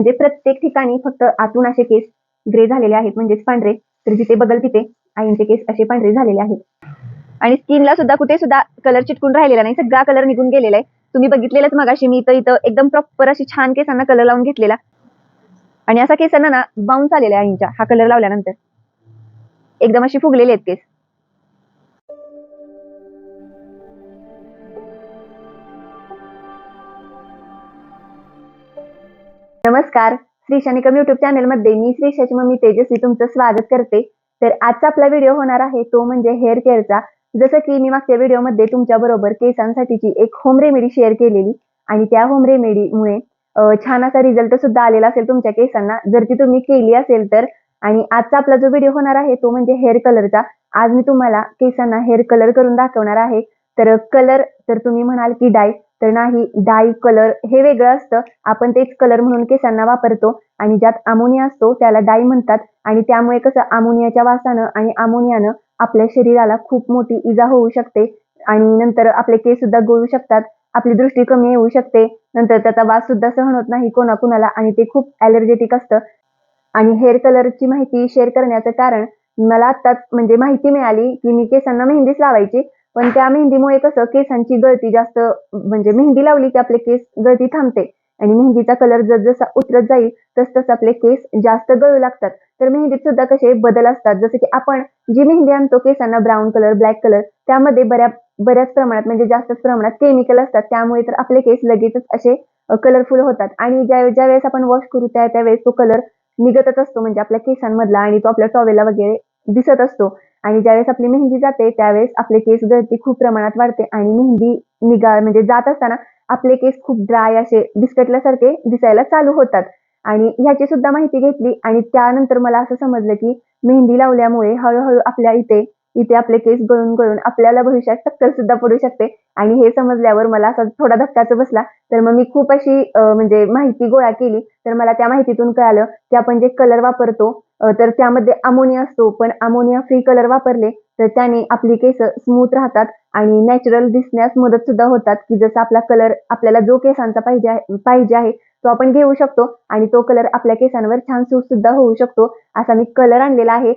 म्हणजे प्रत्येक ठिकाणी फक्त आतून असे केस ग्रे झालेले आहेत. म्हणजेच पांढरे. तर जिथे बघल तिथे आईंचे केस असे पांढरे झालेले आहेत. आणि स्किनला सुद्धा कुठे सुद्धा कलर चिटकून राहिलेला नाही. सगळा कलर निघून गेलेला आहे. तुम्ही बघितलेलंच मगाशी मी तर इथं एकदम प्रॉपर अशी छान केसांना कलर लावून घेतलेला. आणि असा केसांना ना बाउन्स आलेला आहे आईंच्या. हा कलर लावल्यानंतर. एकदम अशी फुगलेले आहेत केस. नमस्कार. श्री शनिकम युट्यूब चॅनलमध्ये मी श्रीशाची मम्मी तेजस्वी तुमचं स्वागत करते. तर आजचा आपला व्हिडिओ होणार आहे तो म्हणजे हेअर केअरचा जसं की मी मागच्या व्हिडिओमध्ये तुमच्या बरोबर केसांसाठीची एक होम रेमेडी शेअर केलेली. आणि त्या होम रेमेडीमुळे छान असा रिझल्ट सुद्धा आलेला असेल तुमच्या केसांना. जर ती तुम्ही केली असेल तर. आणि आजचा आपला जो व्हिडिओ होणार आहे तो म्हणजे हेअर कलरचा आज मी तुम्हाला केसांना हेअर कलर करून दाखवणार आहे. तर कलर तर तुम्ही म्हणाल की डाय तर नाही डाई कलर हे वेगळं असतं. आपण तेच कलर म्हणून केसांना वापरतो आणि ज्यात अमोनिया असतो त्याला डाई म्हणतात. आणि त्यामुळे कसं अमोनियाच्या वासानं आणि अमोनियानं आपल्या शरीराला खूप मोठी इजा होऊ शकते. आणि नंतर आपले केस सुद्धा गळू शकतात. आपली दृष्टी कमी येऊ शकते. नंतर त्याचा वास सुद्धा सहन होत नाही कोणाकुणाला आणि ते खूप ॲलर्जेटिक असतं. आणि हेअर कलरची माहिती शेअर करण्याचं कारण मला आत्ताच म्हणजे माहिती मिळाली की मी केसांना मेहंदीच लावायची. पण त्या मेहंदीमुळे कसं केसांची गळती जास्त म्हणजे मेहंदी लावली की आपले केस गळती थांबते. आणि मेहंदीचा कलर जसा उतरत जाईल तस तस आपले केस जास्त गळू लागतात. तर मेहंदीत सुद्धा कसे बदल असतात. जसं की आपण जी मेहंदी आणतो केसांना ब्राऊन कलर ब्लॅक कलर त्यामध्ये बऱ्या बऱ्याच प्रमाणात म्हणजे जास्तच प्रमाणात केमिकल असतात. त्यामुळे तर आपले केस लगेचच असे कलरफुल होतात. आणि ज्या ज्या वेळेस आपण वॉश करू त्या त्यावेळेस तो कलर निघतच असतो. म्हणजे आपल्या केसांमधला आणि तो आपल्या टॉवेला वगैरे दिसत असतो. आणि ज्यावेळेस आपली मेहंदी जाते त्यावेळेस आपले केस गळती खूप प्रमाणात वाढते आणि मेहंदी निघा म्हणजे जात असताना आपले केस खूप ड्राय असे बिस्कटल्यासारखे दिसायला चालू होतात. आणि ह्याची सुद्धा माहिती घेतली आणि त्यानंतर मला असं समजलं की मेहंदी लावल्यामुळे हळूहळू आपल्या इथे इथे आपले केस गळून गळून आपल्याला भविष्यात टक्कर सुद्धा पडू शकते. आणि हे समजल्यावर मला असा थोडा धक्काच बसला. तर मग मी खूप अशी म्हणजे माहिती गोळा केली. तर मला त्या माहितीतून कळालं की आपण जे कलर वापरतो तर त्यामध्ये अमोनिया असतो. पण अमोनिया फ्री कलर वापरले तर त्याने आपली केस स्मूथ राहतात आणि नॅचरल दिसण्यास मदत सुद्धा होतात की जसा आपला कलर आपल्याला जो केसांचा पाहिजे आहे पाहिजे आहे तो आपण घेऊ शकतो. आणि तो कलर आपल्या केसांवर छान सूट सुद्धा होऊ शकतो. असा मी कलर आणलेला आहे.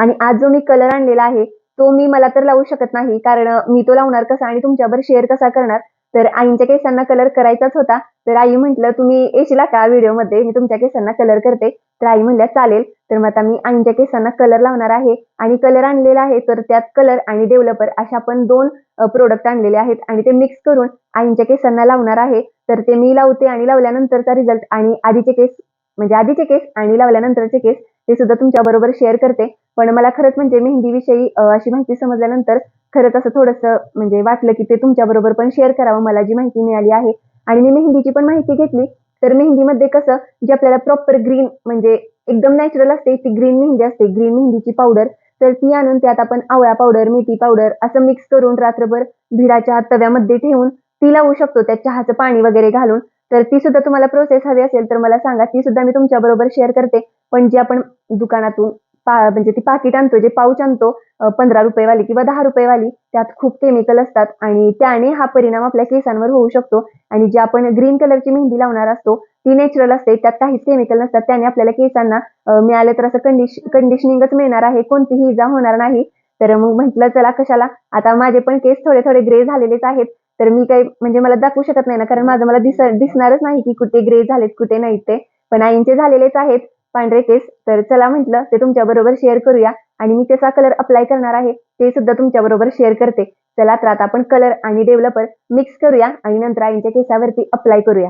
आणि आज जो मी कलर आणलेला आहे तो मी मला तर लावू शकत नाही कारण मी तो लावणार कसा आणि तुमच्यावर शेअर कसा करणार? तर आईंच्या केसांना कलर करायचाच होता. तर आई म्हटलं तुम्ही येशील का व्हिडिओमध्ये मी तुमच्या केसांना कलर करते. तर आई म्हणल्या चालेल. तर मग आता मी आईंच्या केसांना कलर लावणार आहे. आणि कलर आणलेला आहे तर त्यात कलर आणि डेव्हलपर अशा पण दोन प्रोडक्ट आणलेले आहेत. आणि ते मिक्स करून आईंच्या केसांना लावणार आहे. तर ते मी लावते आणि लावल्यानंतरचा रिझल्ट आणि आधीचे केस म्हणजे आधीचे केस आणि लावल्यानंतरचे केस ते सुद्धा तुमच्या बरोबर शेअर करते. पण मला खरंच म्हणजे मेहंदीविषयी अशी माहिती समजल्यानंतर खरंच असं थोडंसं म्हणजे वाटलं की ते तुमच्या बरोबर पण शेअर करावं मला जी माहिती मिळाली आहे. आणि मी मेहंदीची पण माहिती घेतली. तर मेहंदीमध्ये कसं जे आपल्याला प्रॉपर ग्रीन म्हणजे एकदम नॅचरल असते ती ग्रीन मेहंदी असते. ग्रीन मेहंदीची पावडर तर ती आणून त्यात आपण आवळा पावडर मेथी पावडर असं मिक्स करून रात्रभर भिडाच्या तव्यामध्ये ठेवून ती लावू शकतो. त्यात चहाचं पाणी वगैरे घालून. तर ती सुद्धा तुम्हाला प्रोसेस हवी असेल तर मला सांगा ती सुद्धा मी तुमच्या बरोबर शेअर करते. पण जी आपण दुकानातून पा म्हणजे ती पाकिट आणतो जे पाऊच आणतो पंधरा रुपयेवाली किंवा दहा रुपयेवाली त्यात खूप केमिकल असतात. आणि त्याने हा परिणाम आपल्या केसांवर होऊ शकतो. आणि जी आपण ग्रीन कलरची मेहंदी लावणार असतो ती नॅचरल असते. त्यात काहीच केमिकल नसतात. त्याने आपल्याला केसांना मिळाले तर असं कंडिश कंडिशनिंगच मिळणार आहे. कोणतीही इजा होणार नाही. तर मग म्हटलं चला कशाला? आता माझे पण केस थोडे थोडे ग्रे झालेलेच आहेत. तर मी काही म्हणजे मला दाखवू शकत नाही ना कारण माझं मला दिस दिसणारच नाही की कुठे ग्रे झालेत कुठे नाही ते. पण आईंचे झालेलेच आहेत पांढरे केस. तर चला म्हटलं ते तुमच्या बरोबर शेअर करूया. आणि मी त्याचा कलर अप्लाय करणार आहे ते सुद्धा तुमच्या बरोबर शेअर करते. चला तर आता आपण कलर आणि डेव्हलपर मिक्स करूया आणि नंतर आईंच्या केसावरती अप्लाय करूया.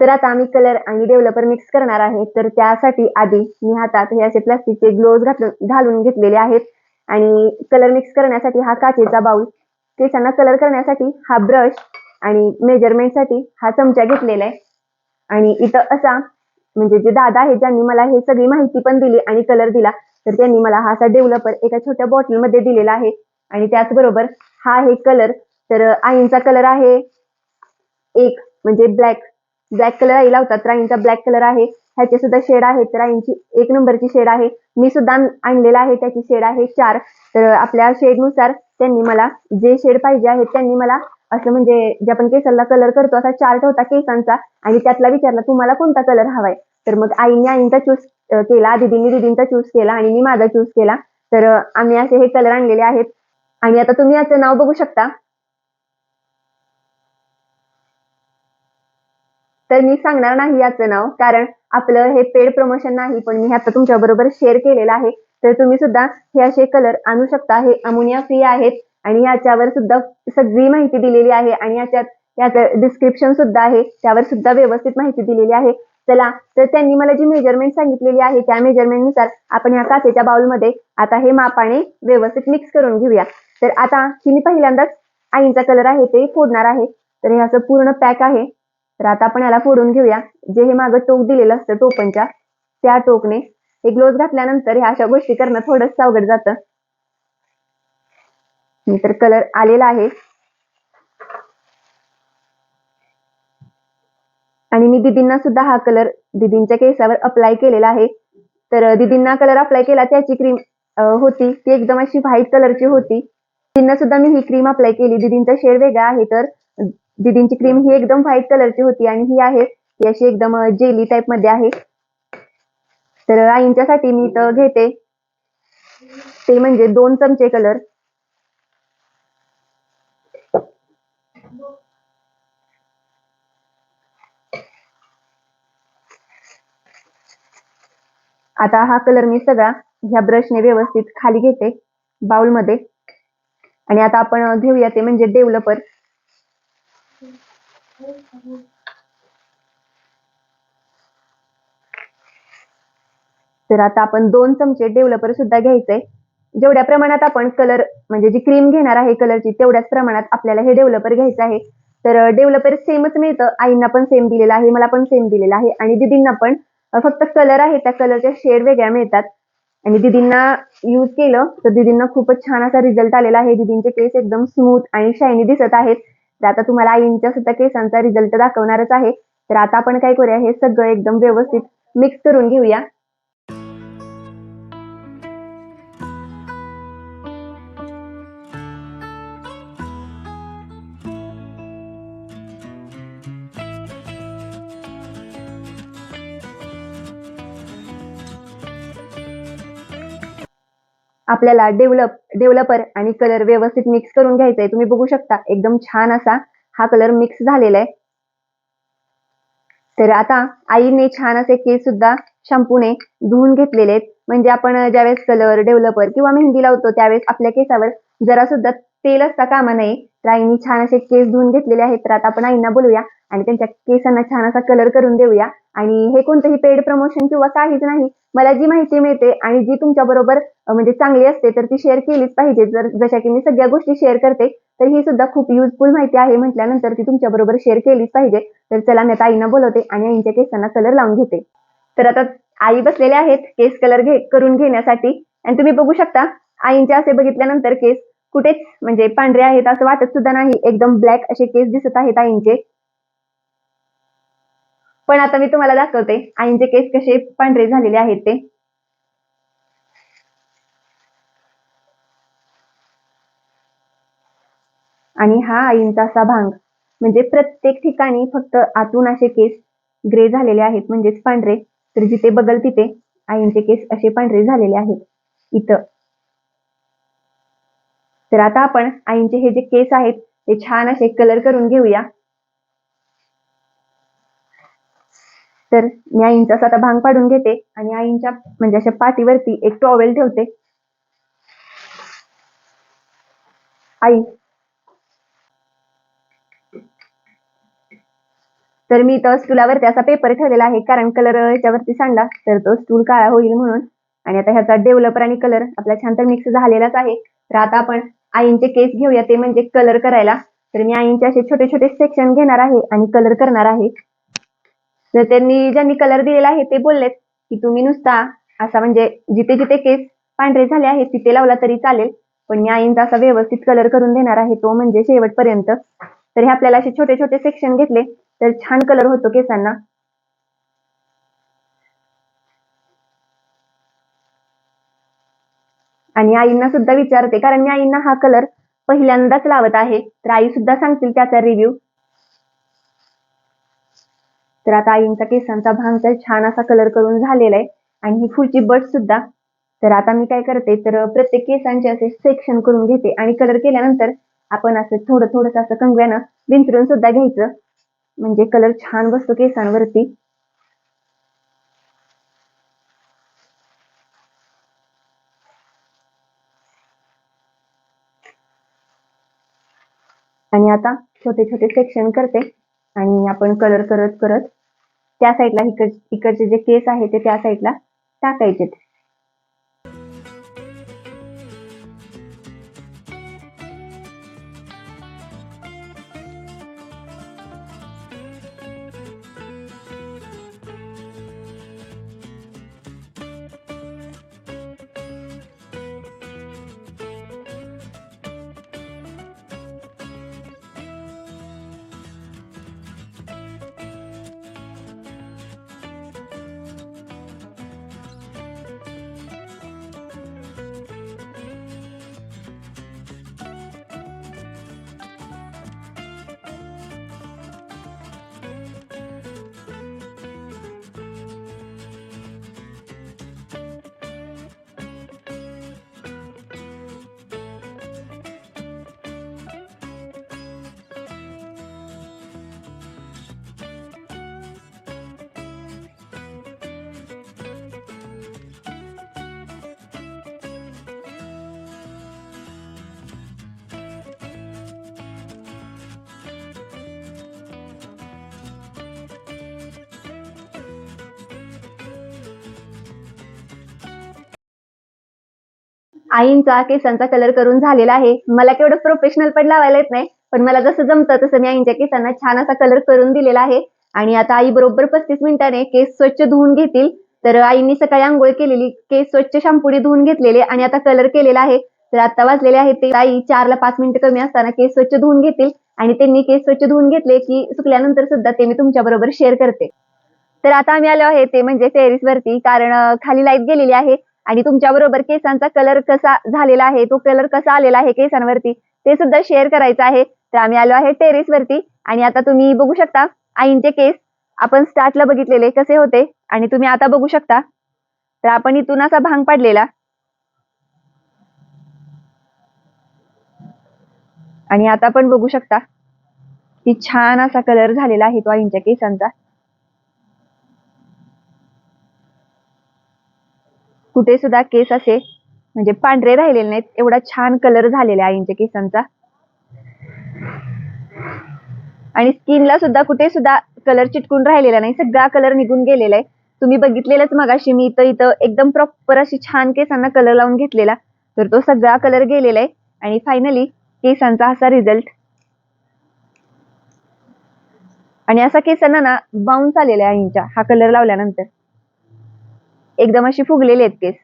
तर आता आम्ही कलर आणि डेव्हलपर मिक्स करणार आहे. तर त्यासाठी आधी मी हातात हे असे प्लास्टिकचे ग्लोव्ह घालून घालून घेतलेले आहेत. आणि कलर मिक्स करण्यासाठी हा काचेचा बाउल केसांना कलर करण्यासाठी हा ब्रश आणि मेजरमेंटसाठी हा चमचा घेतलेला आहे. आणि इथं असा म्हणजे जे दादा आहे ज्यांनी मला हे सगळी माहिती पण दिली आणि कलर दिला तर त्यांनी मला हा असा डेव्हलपर एका छोट्या बॉटलमध्ये दिलेला आहे. आणि त्याचबरोबर हा आहे कलर तर आईंचा कलर आहे एक म्हणजे ब्लॅक ब्लॅक कलर आई लावतात तर आईंचा ब्लॅक कलर आहे. ह्याचे सुद्धा शेड आहे तर आईंची एक नंबरची शेड आहे. मी सुद्धा आणलेला आहे त्याची शेड आहे चार. तर आपल्या शेडनुसार त्यांनी मला जे शेड पाहिजे आहेत त्यांनी मला असं म्हणजे जे आपण केसाला कलर करतो असा चार्ट होता केसांचा आणि त्यातला विचारला तुम्हाला कोणता कलर हवाय? तर मग आईने आईंचा चूज केला दिदींनी दिदींचा चूज केला आणि मी माझा चूज केला. तर आम्ही असे हे कलर आणलेले आहेत. आणि आता तुम्ही याचं नाव बघू शकता. तर मी सांगणार नाही याचं नाव कारण आपलं हे पेड प्रमोशन नाही पण मी आता तुमच्या बरोबर शेअर केलेलं आहे. तर तुम्ही सुद्धा हे असे कलर आणू शकता. हे अमोनिया फ्री आहेत आणि याच्यावर सुद्धा सगळी माहिती दिलेली आहे आणि याच्यात याचं डिस्क्रिप्शन सुद्धा आहे. त्यावर सुद्धा व्यवस्थित माहिती दिलेली आहे. चला तर त्यांनी मला जी मेजरमेंट सांगितलेली आहे त्या मेजरमेंटनुसार आपण या काचेच्या बाउलमध्ये आता हे मापाने व्यवस्थित मिक्स करून घेऊया. तर आता ही मी पहिल्यांदाच आईंचा कलर आहे ते फोडणार आहे. तर हे असं पूर्ण पॅक आहे. तर आता आपण याला फोडून घेऊया. जे हे मागं टोक दिलेलं असतं टोपणच्या त्या टोकने हे ग्लोव्ह घातल्यानंतर ह्या अशा गोष्टी करणं थोडस अवघड जातं. तर कलर आलेला आहे. आणि मी दिदींना सुद्धा हा कलर दिदींच्या केसावर अप्लाय केलेला आहे. तर दिदींना कलर अप्लाय केला त्याची क्रीम होती. ती एकदम अशी व्हाईट कलरची होती. दिदींना सुद्धा मी ही क्रीम अप्लाय केली. दिदींचा शेड वेगळा आहे तर दिदींची क्रीम ही एकदम व्हाईट कलरची होती आणि ही आहे ही अशी एकदम जेली टाईपमध्ये आहे. तर आईंच्यासाठी मी इथं घेते. ते म्हणजे दोन चमचे कलर आता हा कलर मी सगळा ह्या ब्रशने व्यवस्थित खाली घेते बाउलमध्ये. आणि आता आपण घेऊया ते म्हणजे डेव्हलपर तर आता आपण दोन चमचे डेव्हलपर सुद्धा घ्यायचंय जेवढ्या प्रमाणात आपण कलर म्हणजे जी क्रीम घेणार आहे कलरची तेवढ्याच प्रमाणात आपल्याला हे डेव्हलपर घ्यायचं आहे. तर डेव्हलपर सेमच मिळतं. आईंना पण सेम दिलेलं आहे मला पण सेम दिलेलं आहे. आणि दिदींना पण फक्त कलर आहे त्या कलरच्या शेड वेगळ्या मिळतात. आणि दिदींना यूज केलं तर दिदींना खूपच छान असा रिझल्ट आलेला आहे. दिदींचे केस एकदम स्मूथ आणि शायनी दिसत आहेत. तर आता तुम्हाला आईंच्या सुद्धा केसांचा रिझल्ट दाखवणारच आहे. तर आता आपण काय करूया हे सगळं एकदम व्यवस्थित मिक्स करून घेऊया. आपल्याला डेव्हलप डेव्हलपर आणि कलर व्यवस्थित मिक्स करून घ्यायचा आहे तुम्ही बघू शकता एकदम छान असा हा कलर मिक्स झालेला आहे. तर आता आईने छान असे केस सुद्धा शॅम्पूने धुवून घेतलेले आहेत. म्हणजे आपण ज्यावेळेस कलर डेव्हलपर किंवा मेहंदी लावतो त्यावेळेस आपल्या केसावर जरा सुद्धा तेल असता कामा नये. तर आईने छान असे केस धुवून घेतलेले आहेत. तर आता आपण आईंना बोलूया आणि त्यांच्या केसांना छान असा कलर करून देऊया. आणि हे कोणतंही पेड प्रमोशन किंवा काहीच नाही मला जी माहिती मिळते आणि जी तुमच्या बरोबर म्हणजे चांगली असते तर ती शेअर केलीच पाहिजे. जर जशा की मी सगळ्या गोष्टी शेअर करते तर ही सुद्धा खूप युजफुल माहिती आहे म्हटल्यानंतर ती तुमच्या बरोबर शेअर केलीच पाहिजे. तर चला मी आता आईना बोलवते आणि आईंच्या केसांना कलर लावून घेते. तर आता आई बसलेल्या आहेत केस कलर घे करून घेण्यासाठी. आणि तुम्ही बघू शकता आईंचे असे बघितल्यानंतर केस कुठेच म्हणजे पांढरे आहेत असं वाटत सुद्धा नाही. एकदम ब्लॅक असे केस दिसत आहेत आईंचे. पण आता मी तुम्हाला दाखवते आईंचे केस कसे पांढरे झालेले आहेत ते. आणि हा आईंचा असा भांग म्हणजे प्रत्येक ठिकाणी फक्त आतून असे केस ग्रे झालेले आहेत म्हणजेच पांढरे. तर जिथे बघल तिथे आईंचे केस असे पांढरे झालेले आहेत. इथं. तर आता आपण आईंचे हे जे केस आहेत ते छान असे कलर करून घेऊया. तर मी आईंचा असा आता भांग पाडून घेते आणि आईंच्या म्हणजे अशा पाठीवरती एक टॉवेल ठेवते. आई तर मी इथं स्टूलावरती असा पेपर ठेवलेला आहे. कारण कलर याच्यावरती सांडला तर तो स्टूल काळा होईल म्हणून. आणि आता ह्याचा डेव्हलपर आणि कलर आपला छान तर मिक्स झालेलाच आहे. तर आता आपण आईंचे केस घेऊया ते म्हणजे कलर करायला. तर मी आईंचे असे छोटे छोटे सेक्शन घेणार आहे आणि कलर करणार आहे. तर त्यांनी ज्यांनी कलर दिलेला आहे ते बोललेत की तुम्ही नुसता असा म्हणजे जिथे जिथे केस पांढरे झाले आहेत तिथे लावला तरी चालेल. पण मी आईंचा असा व्यवस्थित कलर करून देणार आहे तो म्हणजे शेवटपर्यंत. तर हे आपल्याला असे छोटे छोटे सेक्शन घेतले. तर छान कलर होतो केसांना. आणि आईंना सुद्धा विचारते कारण मी आईंना हा कलर पहिल्यांदाच लावत आहे. तर आई सुद्धा सांगतील त्याचा रिव्ह्यू तर आता आईंचा केसांचा भांगचा छान असा कलर करून झालेला आहे. आणि ही फुलची बट सुद्धा. तर आता मी काय करते तर प्रत्येक केसांचे असे सेक्शन करून घेते. आणि कलर केल्यानंतर आपण असं थोडं थोडस असं कंगव्यानं विंचरून सुद्धा घ्यायचं. म्हणजे कलर छान बसतो केसांवरती. आणि आता छोटे छोटे सेक्शन करते आणि आपण कलर करत करत त्या साईडला इकड इकडचे जे केस आहे ते त्या साईडला टाकायचे आईंचा केसांचा कलर करून झालेला आहे. मला केवढं प्रोफेशनल पण लावायला येत नाही पण मला जसं जमतं तसं मी आईंच्या केसांना छान असा कलर करून दिलेला आहे. आणि आता आई बरोबर पस्तीस मिनिटाने केस स्वच्छ धुवून घेतील. तर आईंनी सकाळी आंघोळ केलेली केस स्वच्छ शॅम्पूने धुवून घेतलेले आणि आता कलर केलेला आहे. तर आता वाजलेले आहेत ते. आई चारला पाच मिनिटं कमी असताना केस स्वच्छ धुवून घेतील आणि त्यांनी केस स्वच्छ धुवून घेतले की सुकल्यानंतर सुद्धा ते मी तुमच्या बरोबर शेअर करते. तर आता आम्ही आलो आहे ते म्हणजे टेरिस वरती कारण खाली लाइट गेलेली आहे. आणि तुमच्या बरोबर केसांचा कलर कसा झालेला आहे तो कलर कसा आलेला आहे केसांवरती ते सुद्धा शेअर करायचं आहे. तर आम्ही आलो आहे टेरेस वरती आणि आता तुम्ही बघू शकता आईंचे केस आपण स्टार्टला बघितलेले कसे होते आणि तुम्ही आता बघू शकता. तर आपण इथून असा भांग पाडलेला. आणि आता पण बघू शकता की छान असा कलर झालेला आहे तो आईंच्या केसांचा. कुठे सुद्धा केस असे म्हणजे पांढरे राहिलेले नाहीत. एवढा छान कलर झालेला आईंच्या केसांचा. आणि स्किनला सुद्धा कुठे सुद्धा कलर चिटकून राहिलेला नाही. सगळा कलर निघून गेलेला आहे. तुम्ही बघितलेलंच मगाशी मी इथं इथं एकदम प्रॉपर अशी छान केसांना कलर लावून घेतलेला. तर तो सगळा कलर गेलेला आहे. आणि फायनली केसांचा असा रिझल्ट आणि असा केसांना ना बाउन्स आलेला आहे आईंच्या. हा कलर लावल्यानंतर. एकदम अशी फुगलेली आहेत केस.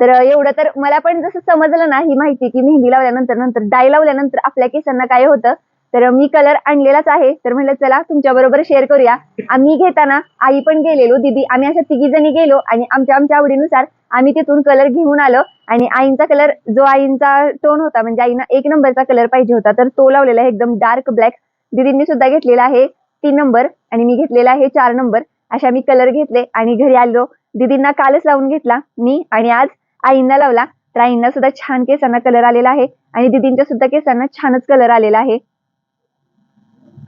तर एवढं तर मला पण जसं समजलं ना ही माहिती की मेहंदी लावल्यानंतर नंतर डाय लावल्यानंतर आपल्या केसांना काय होतं? तर मी कलर आणलेलाच आहे. तर म्हणलं चला तुमच्या बरोबर शेअर करूया. आम्ही घेताना आई पण गेलेलो दीदी. आम्ही अशा तिघी जणी गेलो आणि आमच्या आमच्या आवडीनुसार आम्ही तिथून कलर घेऊन आलो आणि आईंचा कलर जो आईंचा टोन होता म्हणजे आईना एक नंबरचा कलर पाहिजे होता तर तो लावलेला आहे. एकदम डार्क ब्लॅक दीदींनी सुद्धा घेतलेला आहे तीन नंबर आणि मी घेतलेला आहे चार नंबर अशा मी कलर घेतले आणि घरी आलो. दीदींना कालच लावून घेतला मी आणि आज आईंना लावला. तर आईंना सुद्धा छान केसांना कलर आलेला आहे आणि दीदींच्या सुद्धा केसांना छानच कलर आलेला आहे.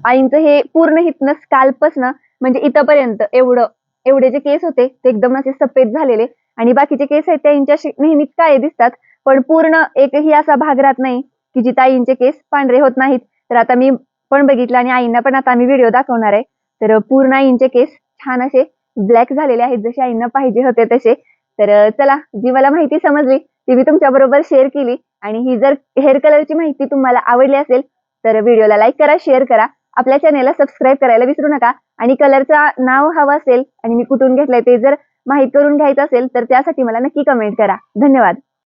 आईंचं हे पूर्ण हितनं स्काल्पसनं म्हणजे इथंपर्यंत एवढं एवढे जे केस होते ते एकदम असे सफेद झालेले. आणि बाकीचे केस आहेत ते आईंच्या नेहमीच काळे दिसतात. पण पूर्ण एकही असा भाग राहत नाही की जिथे आईंचे केस पांढरे होत नाहीत. तर आता मी पण बघितलं आणि आईंना पण आता आम्ही व्हिडिओ दाखवणार आहे. तर पूर्ण आईंचे केस छान असे ब्लॅक झालेले आहेत जसे आईंना पाहिजे होते तसे. तर चला जी मला माहिती समजली ती मी तुमच्या बरोबर शेअर केली. आणि ही जर हेअर कलरची माहिती तुम्हाला आवडली असेल तर व्हिडिओला लाईक करा शेअर करा. आपल्या चॅनेलला सबस्क्राईब करायला विसरू नका. आणि कलरचा नाव हवं असेल आणि मी कुठून घेतलंय ते जर माहीत करून घ्यायचं असेल तर त्यासाठी मला नक्की कमेंट करा. धन्यवाद.